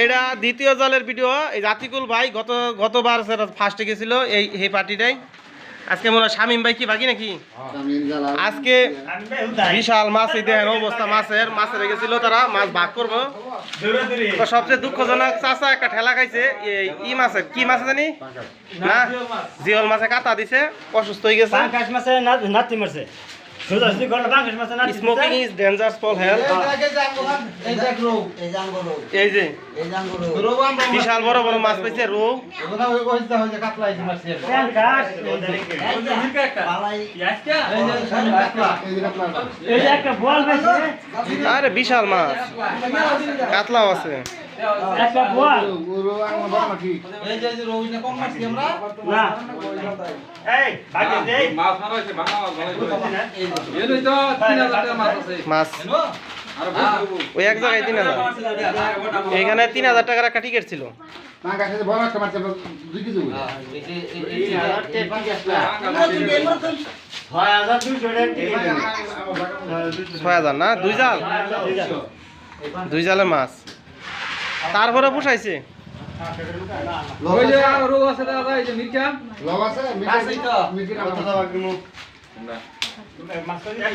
এটা দ্বিতীয় জলের ভিডিও। এই জাতিকুল ভাই গত গতবার সেটা ফার্স্টে গেছিল এই এই পার্টিটাই। আজকে মনে হয় শামিম ভাই কি বাকি নাকি? আজকে বিশাল মাছ এই দেখেন অবস্থা মাছের মাছের গেছিল তারা মাছ ভাগ করব। তো সবচেয়ে দুঃখজনক চাচা একটা ঠেলা খাইছে এই ই মাছের কি মাছ জানি? না? জিওল মাছে কাটা দিছে অসুস্থ হয়ে গেছে। বাংকাশ মাছে না- নাতি মারছে। মাছে smoking is dangerous for health এই যে বিশাল বড় বড় মাছ পাইছে রৌ বাংকাশ এই যে একটা মাছ না। এই এই লই তো টাকা আছে। ওই এক জায়গায় তিন হাজার। এখানে তিন হাজার টাকার একটা টিকিট ছিল। ছয় হাজার না? দুই জাল? দুই জালের মাছ। তারপরে পুষাইছে। আছে?